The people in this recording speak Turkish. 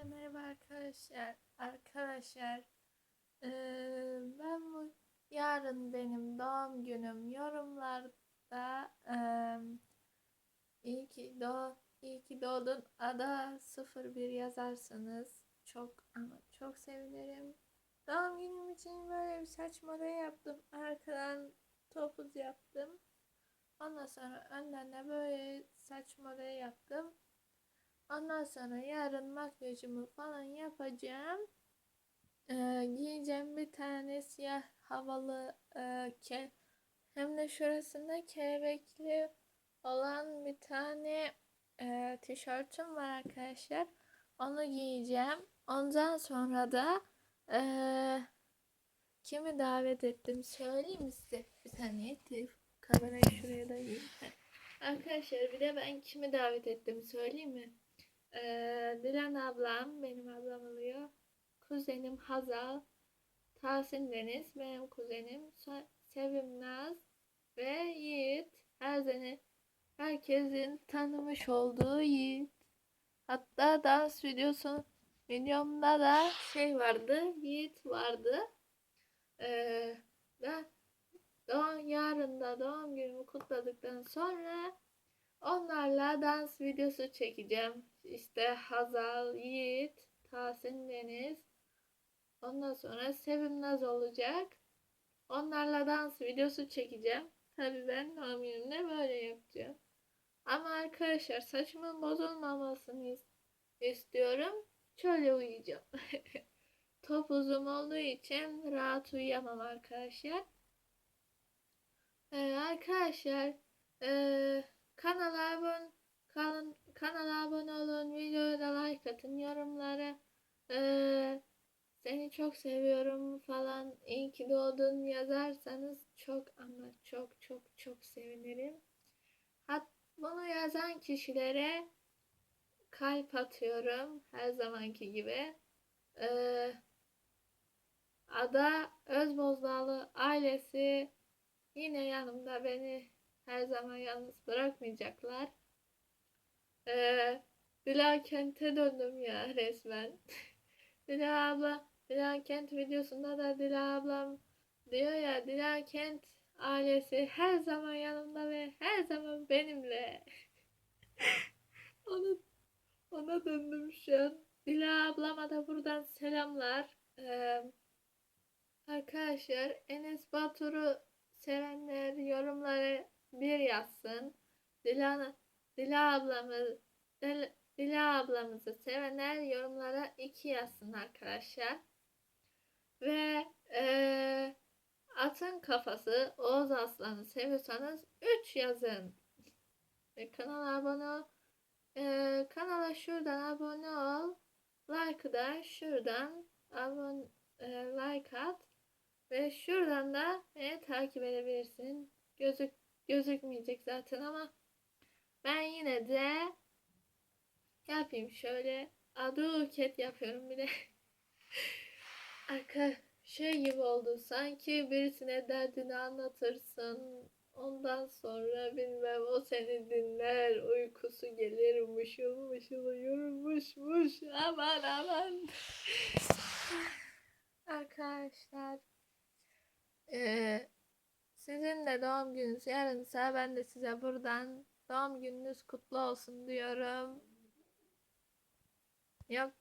Herkese merhaba arkadaşlar. Arkadaşlar eee, ben bu yarın benim doğum günüm yorumlarda eee iyi ki doğ iyi ki doğdun ada 01 yazarsanız çok ama çok sevinirim. Doğum günüm için böyle bir saç model yaptım. Arkadan topuz yaptım. Ondan sonra önden de böyle saç modeli yaptım. Ondan sonra yarın makyajımı falan yapacağım. Ee, giyeceğim bir tane siyah havalı e, ke hem de şurasında kelebekli olan bir tane e, tişörtüm var arkadaşlar. Onu giyeceğim. Ondan sonra da e, kimi davet ettim söyleyeyim mi size? Bir saniye kamerayı şuraya da Arkadaşlar bir de ben kimi davet ettim söyleyeyim mi? Dilan ablam benim ablam oluyor. Kuzenim Hazal. Tahsin Deniz benim kuzenim. Se- Sevim Naz ve Yiğit. Her sene herkesin tanımış olduğu Yiğit. Hatta dans videosu videomda da şey vardı. Yiğit vardı. Ee, ben doğum, yarın da doğum günümü kutladıktan sonra onlarla dans videosu çekeceğim. İşte Hazal, Yiğit, Tahsin Deniz. Ondan sonra Sevim Naz olacak. Onlarla dans videosu çekeceğim. Tabii ben doğum günümde böyle yapacağım. Ama arkadaşlar saçımın bozulmamasını is- istiyorum. Şöyle uyuyacağım. Topuzum olduğu için rahat uyuyamam arkadaşlar. Ee, arkadaşlar ee, kanala abone kan, kanala abone olun, videoya da like atın, yorumlara ee, seni çok seviyorum falan, iyi ki doğdun yazarsanız çok ama çok çok çok sevinirim. Hat bunu yazan kişilere kalp atıyorum her zamanki gibi. Ee, Ada Özbozdağlı ailesi Yine yanımda beni her zaman yalnız bırakmayacaklar. Ee, Dila Kent'e döndüm ya resmen. Dila abla, Dila Kent videosunda da Dila ablam diyor ya Dila Kent ailesi her zaman yanımda ve her zaman benimle. ona, ona döndüm şu an. Dila ablama da buradan selamlar. Ee, arkadaşlar Enes Batur'u sevenler yorumlara bir yazsın. Dila, Dila ablamı Dil- Dila ablamızı sevenler yorumlara iki yazsın arkadaşlar. Ve eee, atın kafası Oğuz Aslan'ı seviyorsanız 3 yazın. Ve kanala abone ol. Eee, kanala şuradan abone ol. Like'ı da şuradan abone eee, like at. Ve şuradan da beni takip edebilirsin. Gözük gözükmeyecek zaten ama ben yine de yapayım şöyle. Aduket yapıyorum bir de. Arka şey gibi oldu. Sanki birisine derdini anlatırsın. Ondan sonra bilmem o seni dinler. Uykusu gelir. Mışıl mışıl uyurmuşmuş. Aman aman. Arkadaşlar ee, sizin de doğum gününüz yarınsa ben de size buradan doğum gününüz kutlu olsun diyorum. Yok